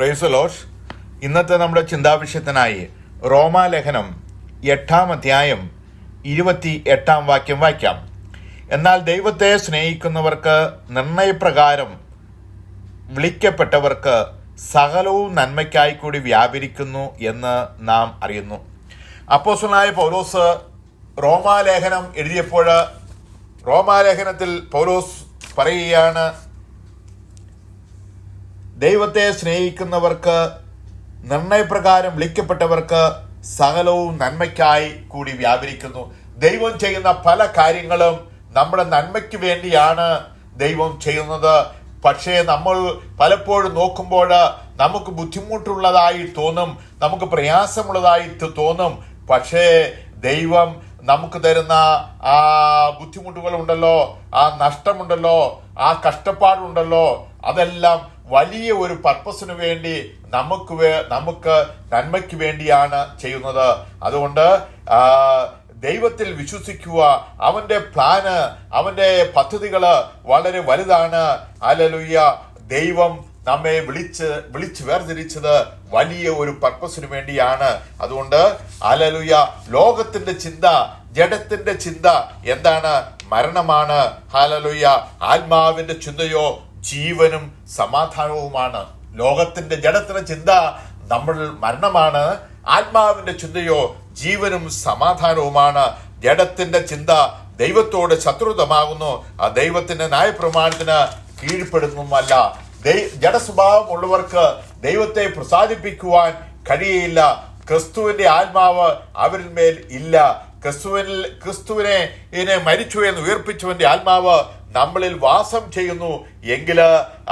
പ്രൈസലോഷ് ഇന്നത്തെ നമ്മുടെ ചിന്താവിഷയത്തിനായി റോമാലേഖനം എട്ടാം അധ്യായം ഇരുപത്തി എട്ടാം വാക്യം വായിക്കാം. എന്നാൽ ദൈവത്തെ സ്നേഹിക്കുന്നവർക്ക് നിർണയപ്രകാരം വിളിക്കപ്പെട്ടവർക്ക് സകലവും നന്മയ്ക്കായി കൂടി വ്യാപരിക്കുന്നു എന്ന് നാം അറിയുന്നു. അപ്പോസ്റ്റലായ പൗലോസ് റോമാലേഖനം എഴുതിയപ്പോൾ റോമാലേഖനത്തിൽ പൗലോസ് പറയുകയാണ് ദൈവത്തെ സ്നേഹിക്കുന്നവർക്ക് നിർണയപ്രകാരം വിളിക്കപ്പെട്ടവർക്ക് സകലവും നന്മയ്ക്കായി കൂടി വ്യാപരിക്കുന്നു. ദൈവം ചെയ്യുന്ന പല കാര്യങ്ങളും നമ്മുടെ നന്മയ്ക്ക് വേണ്ടിയാണ് ദൈവം ചെയ്യുന്നത്. പക്ഷേ നമ്മൾ പലപ്പോഴും നോക്കുമ്പോൾ നമുക്ക് ബുദ്ധിമുട്ടുള്ളതായി തോന്നും നമുക്ക് പ്രയാസമുള്ളതായി തോന്നും. പക്ഷേ ദൈവം നമുക്ക് തരുന്ന ആ ബുദ്ധിമുട്ടുകളുണ്ടല്ലോ ആ നഷ്ടമുണ്ടല്ലോ ആ കഷ്ടപ്പാടുണ്ടല്ലോ അതെല്ലാം വലിയ ഒരു പർപ്പസിന് വേണ്ടി നമുക്ക് നമുക്ക് നന്മയ്ക്ക് വേണ്ടിയാണ് ചെയ്യുന്നത്. അതുകൊണ്ട് ദൈവത്തിൽ വിശ്വസിക്കുക അവന്റെ പ്ലാന് അവന്റെ പദ്ധതികൾ വളരെ വലുതാണ്. അലലുയ്യ ദൈവം നമ്മെ വിളിച്ച് വിളിച്ച് വേർതിരിച്ചത് വലിയ ഒരു പർപ്പസിന് വേണ്ടിയാണ്. അതുകൊണ്ട് അലലുയ ലോകത്തിന്റെ ചിന്ത ജഡത്തിന്റെ ചിന്ത എന്താണ്? മരണമാണ്. ഹാലലുയ്യ ആത്മാവിന്റെ ചിന്തയോ ജീവനും സമാധാനവുമാണ്. ലോകത്തിന്റെ ജഡത്തിന്റെ ചിന്ത നമ്മൾ മരണമാണ്. ആത്മാവിന്റെ ചിന്തയോ ജീവനും സമാധാനവുമാണ്. ജഡത്തിന്റെ ചിന്ത ദൈവത്തോട് ശത്രുതമാകുന്നു. ആ ദൈവത്തിന്റെ ന്യായപ്രമാണത്തിന് കീഴ്പ്പെടുന്നുമല്ല ജഡസ്വഭാവമുള്ളവർക്ക് ദൈവത്തെ പ്രസാദിപ്പിക്കുവാൻ കഴിയയില്ല ക്രിസ്തുവിന്റെ ആത്മാവ് അവരിൽ മേൽ ഇല്ല. ക്രിസ്തുവിൽ ക്രിസ്തുവിനെ ഇതിനെ മരിച്ചു എന്ന് ഉയർപ്പിച്ചവന്റെ ആത്മാവ് നമ്മളിൽ വാസം ചെയ്യുന്നു എങ്കിൽ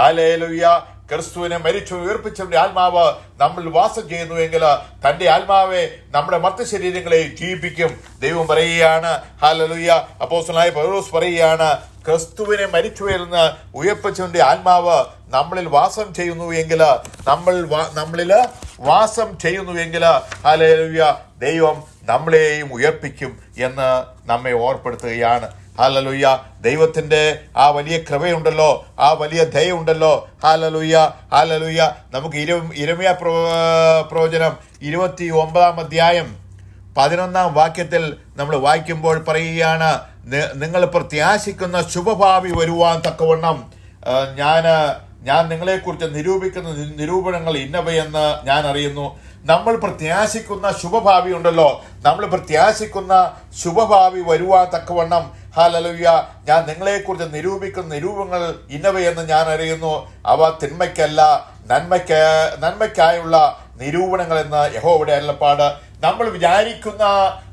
ആലയലുയ്യ ക്രിസ്തുവിനെ മരിച്ചു ഉയർപ്പിച്ചവന്റെ ആത്മാവ് നമ്മൾ വാസം ചെയ്യുന്നു എങ്കിൽ തന്റെ ആത്മാവെ നമ്മുടെ മറ്റു ശരീരങ്ങളെ ജീവിപ്പിക്കും ദൈവം പറയുകയാണ് ഹാലലുയ്യ അപ്പോസനായ പൗലോസ് പറയുകയാണ് ക്രിസ്തുവിനെ മരിച്ചു എന്ന് ഉയർപ്പിച്ചവന്റെ ആത്മാവ് നമ്മളിൽ വാസം ചെയ്യുന്നു എങ്കിൽ നമ്മൾ നമ്മളിൽ വാസം ചെയ്യുന്നു എങ്കിൽ ഹാലലുയ്യ ദൈവം നമ്മളെയും ഉയർപ്പിക്കും എന്ന് നമ്മെ ഓർപ്പെടുത്തുകയാണ്. ഹാലലുയ്യ ദൈവത്തിന്റെ ആ വലിയ കൃപയുണ്ടല്ലോ ആ വലിയ ദയുണ്ടല്ലോ ഹാലലുയ്യ ഹാലലുയ്യ നമുക്ക് ഇര ഇരമയ പ്രവചനം ഇരുപത്തി ഒമ്പതാം അധ്യായം പതിനൊന്നാം വാക്യത്തിൽ നമ്മൾ വായിക്കുമ്പോൾ പറയുകയാണ് "നി- നിങ്ങൾ പ്രത്യാശിക്കുന്ന ശുഭഭാവി വരുവാൻ തക്കവണ്ണം ഞാൻ ഞാൻ നിങ്ങളെക്കുറിച്ച് നിരൂപിക്കുന്ന നിരൂപണങ്ങൾ ഇന്നവയെന്ന് ഞാൻ അറിയുന്നു. നമ്മൾ പ്രത്യാശിക്കുന്ന ശുഭഭാവി ഉണ്ടല്ലോ. നമ്മൾ പ്രത്യാശിക്കുന്ന ശുഭഭാവി വരുവാൻ തക്കവണ്ണം ഹാലലുയ്യ. ഞാൻ നിങ്ങളെക്കുറിച്ച് നിരൂപിക്കുന്ന നിരൂപങ്ങൾ ഇന്നവയെന്ന് ഞാൻ അറിയുന്നു. അവ തിന്മയ്ക്കല്ല നന്മയ്ക്ക് നന്മയ്ക്കായുള്ള നിരൂപണങ്ങൾ എന്ന് യഹോവയുടെ അരുളപ്പാട്. നമ്മൾ വിചാരിക്കുന്ന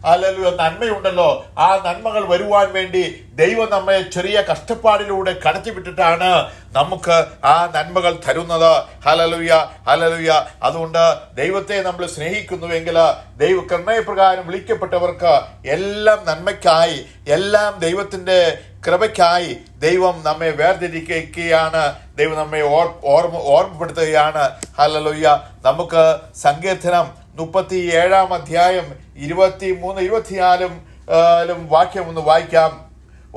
അല്ലെങ്കിൽ നന്മയുണ്ടല്ലോ. ആ നന്മകൾ വരുവാൻ വേണ്ടി ദൈവം നമ്മെ ചെറിയ കഷ്ടപ്പാടിലൂടെ കടത്തിവിട്ടിട്ടാണ് നമുക്ക് ആ നന്മകൾ തരുന്നത്. ഹലലുയ ഹലലുയ അതുകൊണ്ട് ദൈവത്തെ നമ്മൾ സ്നേഹിക്കുന്നുവെങ്കിൽ ദൈവ കർണയപ്രകാരം വിളിക്കപ്പെട്ടവർക്ക് എല്ലാം നന്മയ്ക്കായി എല്ലാം ദൈവത്തിന്റെ കൃപയ്ക്കായി ദൈവം നമ്മെ വേർതിരിക്കുകയാണ്. ദൈവം നമ്മെ ഓർ ഓർമ്മ ഓർമ്മപ്പെടുത്തുകയാണ്. ഹലലുയ്യ നമുക്ക് സങ്കീർത്തനം മുപ്പത്തി ഏഴാം അധ്യായം ഇരുപത്തി മൂന്ന് ഇരുപത്തിനാലും വാക്യം ഒന്ന് വായിക്കാം.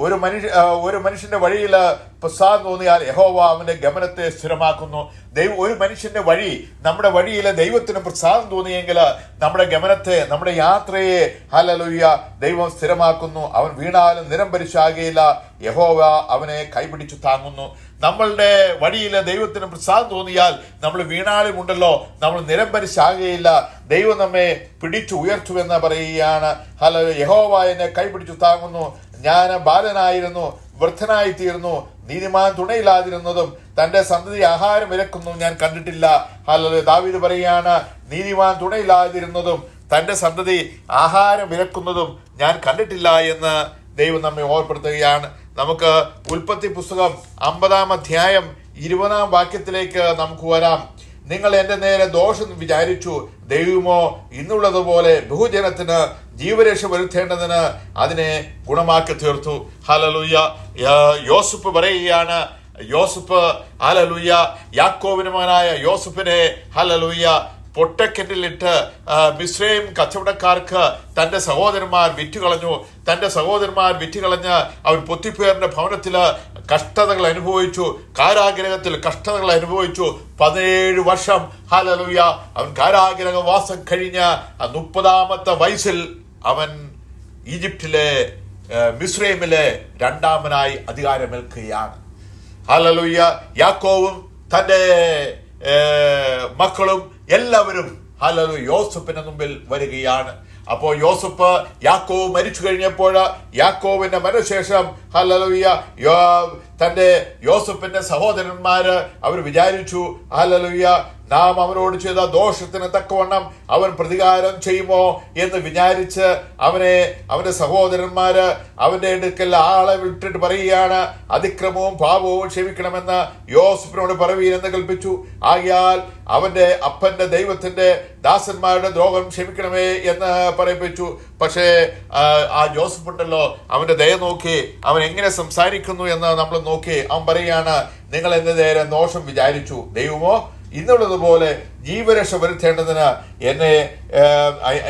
ഒരു മനുഷ്യ ഒരു മനുഷ്യന്റെ വഴിയിൽ പ്രസാദം തോന്നിയാൽ യഹോവ അവന്റെ ഗമനത്തെ സ്ഥിരമാക്കുന്നു. ദൈവം ഒരു മനുഷ്യന്റെ വഴി നമ്മുടെ വഴിയിൽ ദൈവത്തിന് പ്രസാദം തോന്നിയെങ്കിൽ നമ്മുടെ ഗമനത്തെ നമ്മുടെ യാത്രയെ ഹലലുയ്യ ദൈവം സ്ഥിരമാക്കുന്നു. അവൻ വീണാലും നിരംപരിശാകയില്ല യഹോവ അവനെ കൈപിടിച്ചു താങ്ങുന്നു. നമ്മളുടെ വഴിയിൽ ദൈവത്തിന് പ്രസാദം തോന്നിയാൽ നമ്മൾ വീണാലും ഉണ്ടല്ലോ നമ്മൾ നിരംബരിശാകുകയില്ല ദൈവം നമ്മെ പിടിച്ചു ഉയർത്തുവെന്ന് പറയുകയാണ്. ഹലോ യഹോവ എന്നെ കൈപിടിച്ചു താങ്ങുന്നു. ഞാൻ ബാലനായിരുന്നു വൃദ്ധനായി തീർന്നു നീതിമാൻ തുണയില്ലാതിരുന്നതും തന്റെ സന്തതി ആഹാരം ഇരക്കുന്നു ഞാൻ കണ്ടിട്ടില്ല. ഹലോ ദാവീദ് പറയുകയാണ് നീതിമാൻ തുണയില്ലാതിരുന്നതും തന്റെ സന്തതി ആഹാരം ഇരക്കുന്നതും ഞാൻ കണ്ടിട്ടില്ല എന്ന്. ദൈവം നമ്മെ ഓർപ്പെടുത്തുകയാണ്. നമുക്ക് ഉൽപ്പത്തി പുസ്തകം അമ്പതാം അധ്യായം ഇരുപതാം വാക്യത്തിലേക്ക് നമുക്ക് വരാം. നിങ്ങൾ എന്റെ നേരെ ദോഷം വിചാരിച്ചു. ദൈവമോ ഇന്നുള്ളതുപോലെ ബഹുജനത്തിന് ജീവരക്ഷ വരുത്തേണ്ടതിന് അതിനെ ഗുണമാക്കി തീർത്തു. ഹലലുയ്യ യോസുപ്പ് പറയുകയാണ്. യോസുപ്പ് ഹലലുയ്യ യാക്കോവിന് മകനായ യോസഫിനെ ഹലലുയ്യ പൊട്ടക്കിണറ്റിലിട്ട് മിശ്രയും കച്ചവടക്കാർക്ക് തന്റെ സഹോദരന്മാർ വിറ്റുകളഞ്ഞു. തന്റെ സഹോദരന്മാർ വിറ്റുകളഞ്ഞ് അവൻ പൊത്തിപ്പേറിന്റെ ഭവനത്തിൽ കഷ്ടതകൾ അനുഭവിച്ചു. കാരാഗ്രഹത്തിൽ കഷ്ടതകൾ അനുഭവിച്ചു. പതിനേഴ് വർഷം ഹാലലുയ അവൻ കാരാഗ്രഹവാസം കഴിഞ്ഞ് മുപ്പതാമത്തെ വയസ്സിൽ അവൻ ഈജിപ്തിലെ മിസ്രൈമിലെ രണ്ടാമനായി അധികാരമേൽക്കുകയാണ്. ഹാലലുയ്യ യാക്കോവും തന്റെ മക്കളും എല്ലാവരും ഹലോ യോസഫിന്റെ മുമ്പിൽ വരികയാണ്. അപ്പോൾ യോസഫ് യാക്കോവ് മരിച്ചു കഴിഞ്ഞപ്പോൾ യാക്കോവിന്റെ മരണശേഷം ഹല്ലേലൂയ യോ- തന്റെ യോസഫിന്റെ സഹോദരന്മാര് അവർ വിചാരിച്ചു ഹല്ലേലൂയ നാം അവനോട് ചെയ്ത ദോഷത്തിന് തക്കവണ്ണം അവൻ പ്രതികാരം ചെയ്യുമോ എന്ന് വിചാരിച്ച് അവനെ അവന്റെ സഹോദരന്മാര് അവന്റെ അടുക്കൽ ആളെ വിട്ടിട്ട് പറയുകയാണ്. അതിക്രമവും പാപവും ക്ഷമിക്കണമെന്ന് യോസഫിനോട് പറവീരെന്ന് കൽപ്പിച്ചു. ആകിയാൽ അവന്റെ അപ്പന്റെ ദൈവത്തിന്റെ ദാസന്മാരുടെ ദ്രോഹം ക്ഷമിക്കണമേ എന്ന് പറയിപ്പിച്ചു. പക്ഷേ ആ ജോസഫ് ഉണ്ടല്ലോ അവന്റെ ദയ നോക്കി അവൻ എങ്ങനെ സംസാരിക്കുന്നു എന്ന് നമ്മൾ നോക്കി അവൻ പറയുകയാണ് നിങ്ങൾ എന്റെ നേരെ ദോഷം വിചാരിച്ചു. ദൈവമോ ഇന്നുള്ളതുപോലെ ജീവരക്ഷ വരുത്തേണ്ടതിന് എന്നെ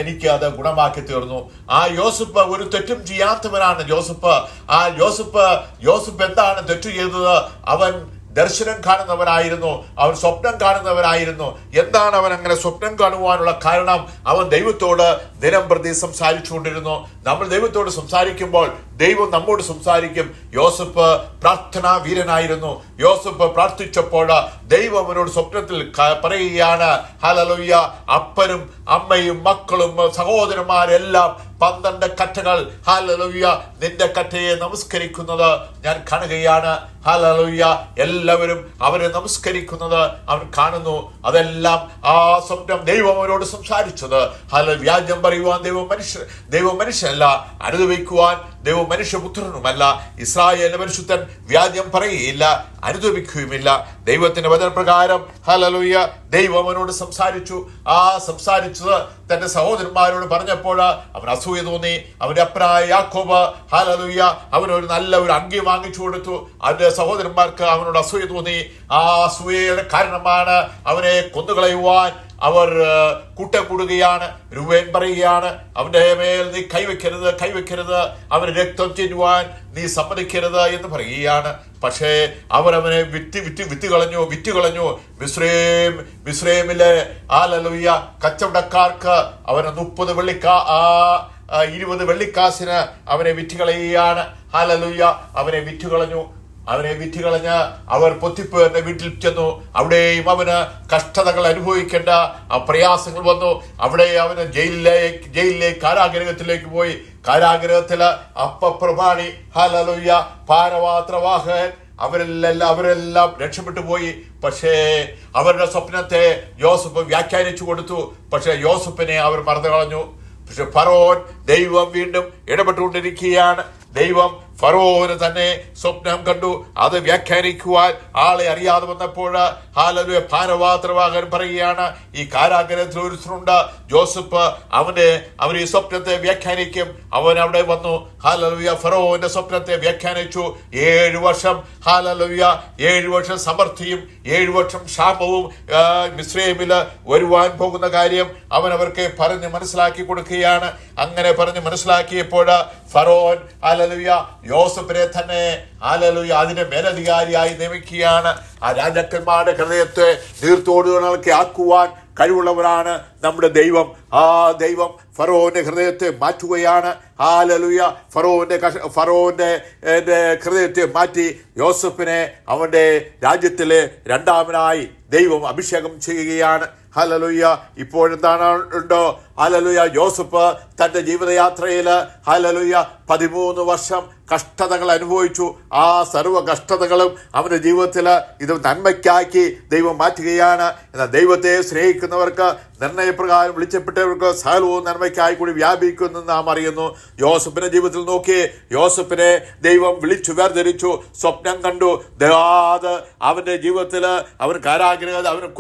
എനിക്ക് അത് ഗുണമാക്കി തീർന്നു. ആ യോസഫ് ഒരു തെറ്റും ചെയ്യാത്തവനാണ് ജോസഫ് ആ ജോസഫ് ജോസഫ് എന്താണ് തെറ്റു ചെയ്തത്? അവൻ ദർശനം കാണുന്നവനായിരുന്നു. അവൻ സ്വപ്നം കാണുന്നവനായിരുന്നു. എന്താണ് അവൻ അങ്ങനെ സ്വപ്നം കാണുവാനുള്ള കാരണം? അവൻ ദൈവത്തോട് ദിനം പ്രതി സംസാരിച്ചുകൊണ്ടിരുന്നു. നമ്മൾ ദൈവത്തോട് സംസാരിക്കുമ്പോൾ ദൈവം നമ്മോട് സംസാരിക്കും. യോസഫ് പ്രാർത്ഥനാ വീരനായിരുന്നു. യോസഫ് പ്രാർത്ഥിച്ചപ്പോൾ ദൈവം അവനോട് സ്വപ്നത്തിൽ പറയുകയാണ് ഹലലൊയ്യ അപ്പനും അമ്മയും മക്കളും സഹോദരന്മാരെല്ലാം പന്ത്രണ്ട് കറ്റകൾ ഹാലലൊയ്യ നിന്റെ കറ്റയെ നമസ്കരിക്കുന്നത് ഞാൻ കാണുകയാണ്. ഹലലുയ്യ എല്ലാവരും അവരെ നമസ്കരിക്കുന്നത് അവൻ കാണുന്നു. അതെല്ലാം ആ സ്വപ്നം ദൈവം അവരോട് സംസാരിച്ചത്. ഹല വ്യാജം പറയുവാൻ ദൈവം മനുഷ്യ ദൈവം മനുഷ്യനല്ല. അനുഭവിക്കുവാൻ ദൈവം മനുഷ്യപുത്രനുമല്ല. ഇസ്രായേൽ മനുഷ്യത്തൻ വ്യാജം പറയുകയില്ല. അനുദപിക്കുകയുമില്ല ദൈവത്തിന്റെ വചനപ്രകാരം ഹലലുയ്യ ദൈവം അവനോട് സംസാരിച്ചു. ആ സംസാരിച്ചത് തന്റെ സഹോദരന്മാരോട് പറഞ്ഞപ്പോൾ അവൻ അസൂയ തോന്നി. അവന്റെ അപ്പനായ യാക്കോബ് ഹലലുയ്യ അവനൊരു നല്ല ഒരു അങ്കി വാങ്ങിച്ചു കൊടുത്തു. അവന്റെ സഹോദരന്മാർക്ക് അവനോട് അസൂയ തോന്നി. ആ അസൂയയുടെ കാരണമാണ് അവനെ കൊന്നുകളയുവാൻ അവർ കൂട്ടക്കൂടുകയാണ്. കൂട്ടം കൂടുകയാണ് പറയുകയാണ് അവന്റെ മേൽ നീ കൈവയ്ക്കരുത് കൈവയ്ക്കരുത്. അവന് രക്തം ചെല്ലുവാൻ നീ സമ്മതിക്കരുത് എന്ന് പറയുകയാണ്. പക്ഷേ അവരവനെ വിറ്റ് വിറ്റ് വിറ്റ് കളഞ്ഞു വിറ്റ് കളഞ്ഞു മിശ്രേം മിശ്രേമിലെ ആ ലലുയ കച്ചവടക്കാർക്ക് അവന് മുപ്പത് വെള്ളിക്കാ ആ ഇരുപത് വെള്ളിക്കാശിന് അവനെ വിറ്റ് കളയുകയാണ് ആ ലലുയ അവനെ വിറ്റുകളഞ്ഞു. അവനെ വിറ്റുകളഞ്ഞ് അവർ പൊത്തിപ്പേറിന്റെ വീട്ടിൽ ചെന്നു. അവിടെയും അവന് കഷ്ടതകൾ അനുഭവിക്കേണ്ട പ്രയാസങ്ങൾ വന്നു. അവിടെ അവന് ജയിലിലേക്ക് ജയിലിലേക്ക് കാരാഗ്രഹത്തിലേക്ക് പോയി. കാരാഗ്രഹത്തിൽ അപ്പപ്രമാണി ഹലലുയ്യ പാനപാത്രവാഹകൻ അവരെല്ലാം അവരെല്ലാം രക്ഷപ്പെട്ടു പോയി. പക്ഷേ അവരുടെ സ്വപ്നത്തെ യോസഫ് വ്യാഖ്യാനിച്ചു കൊടുത്തു. പക്ഷേ യോസഫിനെ അവർ മറന്നു കളഞ്ഞു പക്ഷെ ഫറോൻ ദൈവം വീണ്ടും ഇടപെട്ടുകൊണ്ടിരിക്കുകയാണ്. ദൈവം ഫറോന് തന്നെ സ്വപ്നം കണ്ടു. അത് വ്യാഖ്യാനിക്കുവാൻ ആളെ അറിയാതെ വന്നപ്പോൾ ഹാലലുയ ഭാരവാത്രവാഹൻ പറയുകയാണ്. ഈ കാരാഗ്രഹത്തിൽ ഒരുത്തനുണ്ട്. ജോസഫ് അവന്റെ അവൻ ഈ സ്വപ്നത്തെ വ്യാഖ്യാനിക്കും. അവൻ അവിടെ വന്നു. ഹാലലുയ ഫറോന്റെ സ്വപ്നത്തെ വ്യാഖ്യാനിച്ചു. ഏഴു വർഷം ഹാലലുയ ഏഴു വർഷം സമൃദ്ധിയും ഏഴു വർഷം ക്ഷാമവും മിശ്രീമിൽ വരുവാൻ പോകുന്ന കാര്യം അവൻ അവർക്ക് പറഞ്ഞ് മനസ്സിലാക്കി കൊടുക്കുകയാണ്. അങ്ങനെ പറഞ്ഞ് മനസ്സിലാക്കിയപ്പോൾ ഫറോൻ ആലലുയ യോസഫിനെ തന്നെ ആലലുയ അതിന്റെ മേലധികാരിയായി നിയമിക്കുകയാണ്. ആ രാജാക്കന്മാരുടെ ഹൃദയത്തെ നീർത്തോടുകളൊക്കെ ആക്കുവാൻ കഴിവുള്ളവരാണ് നമ്മുടെ ദൈവം. ആ ദൈവം ഫറോന്റെ ഹൃദയത്തെ മാറ്റുകയാണ്. ആലലുയ ഫറോന്റെ ഫറോന്റെ ഹൃദയത്തെ മാറ്റി യോസഫിനെ അവന്റെ രാജ്യത്തിലെ രണ്ടാമനായി ദൈവം അഭിഷേകം ചെയ്യുകയാണ്. ഹലലുയ്യ ഇപ്പോഴെന്താണ് ഉണ്ടോ? ഹലലുയ ജോസഫ് തന്റെ ജീവിതയാത്രയിൽ ഹലലുയ പതിമൂന്ന് വർഷം കഷ്ടതകൾ അനുഭവിച്ചു. ആ സർവ കഷ്ടതകളും അവന്റെ ജീവിതത്തിൽ ഇത് നന്മയ്ക്കാക്കി ദൈവം മാറ്റുകയാണ്. എന്നാൽ ദൈവത്തെ സ്നേഹിക്കുന്നവർക്ക് നിർണയപ്രകാരം വിളിച്ചപ്പെട്ടവർക്ക് സകലവും നന്മയ്ക്കായി കൂടി വ്യാപിക്കുമെന്ന് നാം അറിയുന്നു. യോസഫിന്റെ ജീവിതത്തിൽ നോക്കി യോസഫിനെ ദൈവം വിളിച്ചു വേർതിരിച്ചു സ്വപ്നം കണ്ടു. ദാത് അവന്റെ ജീവിതത്തിൽ അവൻ കാരാഗ്രഹ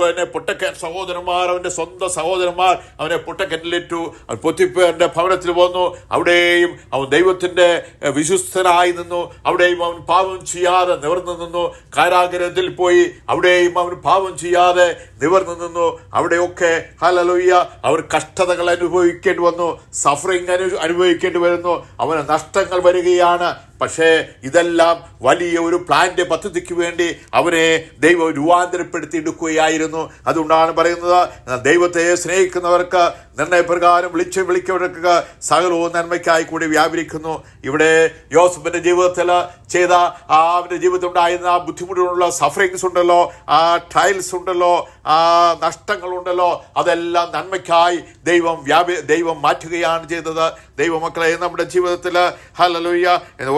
എന്നെ പൊട്ടക്കൻ സഹോദരന്മാർ അവന്റെ സ്വന്തം സഹോദരന്മാർ അവനെ പൊട്ടക്കെട്ടിലിട്ടു അവൻ പൊത്തിപ്പേറിന്റെ ഭവനത്തിൽ വന്നു. അവിടെയും അവൻ ദൈവത്തിന്റെ എഹ്, വിശ്വസ്തനായി നിന്നു. അവിടെയും അവൻ പാപം ചെയ്യാതെ നിവർന്നു നിന്നു. കാരാഗ്രഹത്തിൽ പോയി അവിടെയും അവൻ പാപം ചെയ്യാതെ നിവർന്നു നിന്നു. അവിടെയൊക്കെ ഹലലുയ്യ അവർ കഷ്ടതകൾ അനുഭവിക്കേണ്ടി വന്നു. സഫറിങ് അനു അനുഭവിക്കേണ്ടി വരുന്നു. അവന് നഷ്ടങ്ങൾ വരികയാണ്. പക്ഷേ ഇതെല്ലാം വലിയ ഒരു പ്ലാന്റ് പദ്ധതിക്ക് വേണ്ടി അവരെ ദൈവം രൂപാന്തരപ്പെടുത്തി എടുക്കുകയായിരുന്നു. അതുകൊണ്ടാണ് പറയുന്നത് ദൈവത്തെ സ്നേഹിക്കുന്നവർക്ക് നിർണയപ്രകാരം വിളിച്ച് വിളിക്കവർക്ക് സകലവും നന്മയ്ക്കായി കൂടി വ്യാപരിക്കുന്നു. ഇവിടെ യോസഫിന്റെ ജീവിതത്തിൽ ചെയ്ത ആ അവന്റെ ജീവിതത്തിൽ ഉണ്ടായിരുന്ന ആ ബുദ്ധിമുട്ടുള്ള സഫറിങ്സ് ഉണ്ടല്ലോ ആ ട്രയൽസ് ഉണ്ടല്ലോ ആ നഷ്ടങ്ങളുണ്ടല്ലോ അതെല്ലാം നന്മയ്ക്കായി ദൈവം വ്യാപ ദൈവം മാറ്റുകയാണ് ചെയ്തത്. ദൈവമക്കളെ നമ്മുടെ ജീവിതത്തിൽ ഹലലുയ്യ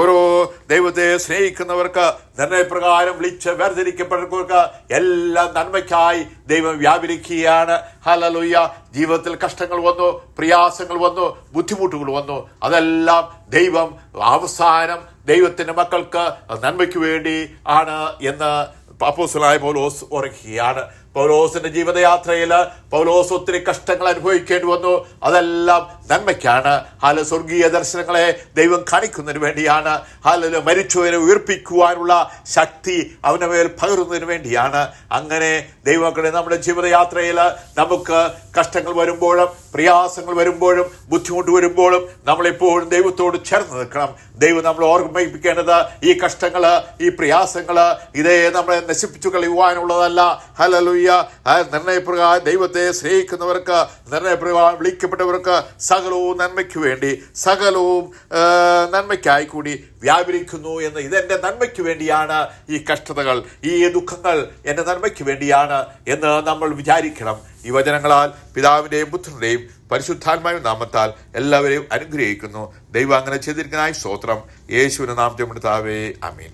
ഓരോ ദൈവത്തെ സ്നേഹിക്കുന്നവർക്ക് നിർണയപ്രകാരം വിളിച്ച് വേർതിരിക്കപ്പെട്ടവർക്ക് എല്ലാം നന്മയ്ക്കായി ദൈവം വ്യാപരിക്കുകയാണ്. ഹലലുയ്യ ജീവിതത്തിൽ കഷ്ടങ്ങൾ വന്നു പ്രയാസങ്ങൾ വന്നു ബുദ്ധിമുട്ടുകൾ വന്നു. അതെല്ലാം ദൈവം അവസാനം ദൈവത്തിന്റെ മക്കൾക്ക് നന്മയ്ക്ക് വേണ്ടി ആണ് എന്ന് അപ്പോസ്തലനായ പോലോസ് ഉറക്കുകയാണ് പൗലോസിന്റെ ജീവിതയാത്രയിൽ പൗലോസ് ഒത്തിരി കഷ്ടങ്ങൾ അനുഭവിക്കേണ്ടി വന്നു. അതെല്ലാം നന്മയ്ക്കാണ്. ഹാല സ്വർഗീയ ദർശനങ്ങളെ ദൈവം കാണിക്കുന്നതിന് വേണ്ടിയാണ്. ഹാല മരിച്ചവരെ ഉയർപ്പിക്കുവാനുള്ള ശക്തി അവന്റെ മേൽ പകരുന്നതിന് വേണ്ടിയാണ്. അങ്ങനെ ദൈവമക്കളെ നമ്മുടെ ജീവിതയാത്രയിൽ നമുക്ക് കഷ്ടങ്ങൾ വരുമ്പോഴും പ്രയാസങ്ങൾ വരുമ്പോഴും ബുദ്ധിമുട്ട് വരുമ്പോഴും നമ്മളെപ്പോഴും ദൈവത്തോട് ചേർന്ന് നിൽക്കണം. ദൈവം നമ്മൾ ഓർമ്മിപ്പിക്കേണ്ടത് ഈ കഷ്ടങ്ങൾ ഈ പ്രയാസങ്ങൾ ഇതേ നമ്മളെ നശിപ്പിച്ചു കളയുവാനുള്ളതല്ല. ഹലലുയ്യ ആ നിർണയപ്രകാരം ദൈവത്തെ സ്നേഹിക്കുന്നവർക്ക് നിർണയപ്രകാരം വിളിക്കപ്പെട്ടവർക്ക് സകലവും നന്മയ്ക്ക് വേണ്ടി സകലവും നന്മയ്ക്കായി കൂടി വ്യാപരിക്കുന്നു എന്ന് ഇതെന്റെ നന്മയ്ക്ക് വേണ്ടിയാണ് ഈ കഷ്ടതകൾ ഈ ദുഃഖങ്ങൾ എന്റെ നന്മയ്ക്ക് വേണ്ടിയാണ് എന്ന് നമ്മൾ വിചാരിക്കണം. ഈ വചനങ്ങളാൽ പിതാവിന്റെയും പുത്രന്റെയും പരിശുദ്ധാത്മാവിൻ നാമത്താൽ എല്ലാവരെയും അനുഗ്രഹിക്കുന്നു. ദൈവം അങ്ങനെ ചെയ്തിരിക്കുന്നതായി സ്തോത്രം. യേശുവിന്റെ നാമത്തെ താവേ അമീൻ